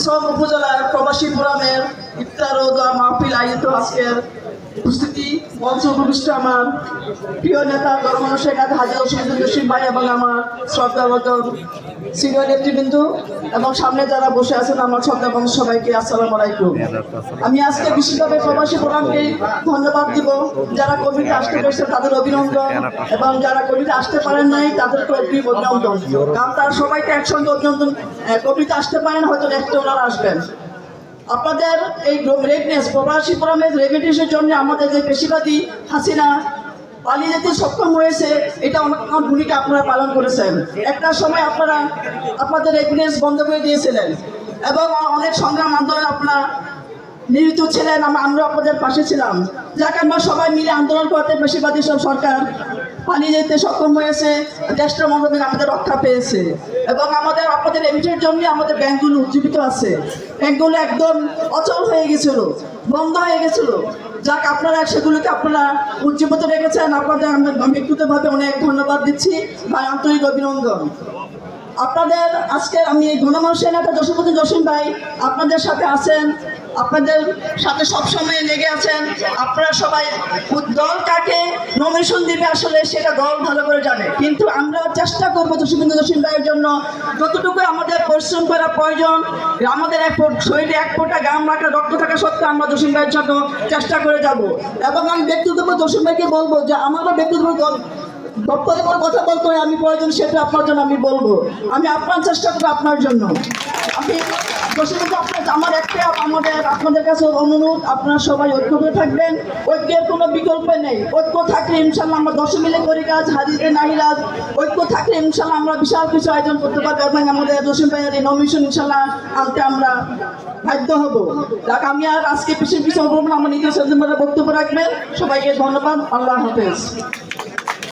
পিছন উপজেলার প্রবাসী ফোরামের ইফতার ও দোয়া মাহফিল আয়োজিত আজকের উপস্থিতি মঞ্চ উপবিষ্ট আমার প্রিয় নেতা গরমানুষের হাজির হাজার ভাই এবং আমার শ্রদ্ধাবর্ধন সিনিয়র নেতৃবৃন্দ এবং সামনে যারা বসে আছেন, আমার শ্রদ্ধাবন্ধ সবাইকে আসসালামু আলাইকুম। আমি আজকে বিশেষভাবে প্রবাসী ফোরামকে ধন্যবাদ দিব। যারা কমিটি আসতে পেরেছে, তাদের অভিনন্দন। এবং যারা কমিটি আসতে পারেন নাই তাদেরকে অগ্রিম অভিনন্দন। কারণ তারা সবাইকে একসঙ্গে অভিনন্দন কমিটি আসতে পারেন, হয়তো নেক্সট ওনারা আসবেন। আপনাদের এই রেডনেস প্রবাসী ফোরামের রেমিটেন্সের জন্য আমাদের যে পেশিবাদী হাসিনা পালিয়ে যেতে সক্ষম হয়েছে, এটা অনেক ভূমিকা আপনারা পালন করেছেন। একটা সময় আপনারা আপনাদের রেমিটেন্স বন্ধ করে দিয়েছিলেন এবং অনেক সংগ্রাম আন্দোলন আপনারা নিয়োজিত ছিলেন আমরা আপনাদের পাশে ছিলাম। যাকে, আমরা সবাই মিলে আন্দোলন করতে বেশিরভাগই সব সরকার পালিয়ে যেতে সক্ষম হয়েছে দেশটার মাধ্যমে আমাদের রক্ষা পেয়েছে এবং আমাদের, আপনাদের এমিটের জন্য আমাদের ব্যাংকগুলো উজ্জীবিত আছে। ব্যাংকগুলো একদম অচল হয়ে গেছিল। বন্ধ হয়ে গেছিল। যাক, আপনারা সেগুলোকে আপনারা উজ্জীবিত রেখেছেন। আপনাদের আমি ব্যক্তিগতভাবে অনেক ধন্যবাদ দিচ্ছি। ভাই, আন্তরিক অভিনন্দন। আপনাদের আজকে আমি গণমানুষের নেতা জসীমুদ্দিন জসিম ভাই আপনাদের সাথে আছেন। আপনাদের সাথে সবসময় লেগে আছেন। আপনারা সবাই দল কাকে নমিনেশন দিবে আসলে সেটা দল ভালো করে জানে। কিন্তু আমরা চেষ্টা করব জসীমুদ্দিন জসিম ভাইয়ের জন্য। যতটুকু আমাদের পরিশ্রম করা প্রয়োজন, আমাদের এক শরীরে এক ফোঁটা গাম রাখা, রক্ত থাকা সত্ত্বেও আমরা জসিম ভাইয়ের জন্য চেষ্টা করে যাব। এবং আমি ব্যক্তিগত জসিম ভাইকে বলব যে, আমারও ব্যক্তিগত দল দপ্তরে কোনো কথা বলতে হয়, আমি প্রয়োজন সেটা আপনার জন্য আমি বলব। আমি আপনার চেষ্টা করব আপনার জন্য। আমি দর্শক আমার একটা আমাদের আপনাদের কাছে অনুরোধ, আপনারা সবাই ঐক্য করে থাকবেন, ঐক্যের কোনো বিকল্প নেই। ঐক্য থাকলে ইনশাল্লাহ আমরা দশ মিলে করি কাজ হাজিতে নাহিরাজ ঐক্য থাকলে ইনশাল্লাহ আমরা বিশাল কিছু আয়োজন করতে পারব এবং আমাদের দশম ভাইয়ের এই নমিশন ইনশাল্লাহ আনতে আমরা বাধ্য হব। যাক, আমি আর আজকে পিছিয়ে পিছিয়ে হব না আমার নিজের সন্ধ্যে বক্তব্য রাখবেন। সবাইকে ধন্যবাদ। আল্লাহ হাফেজ।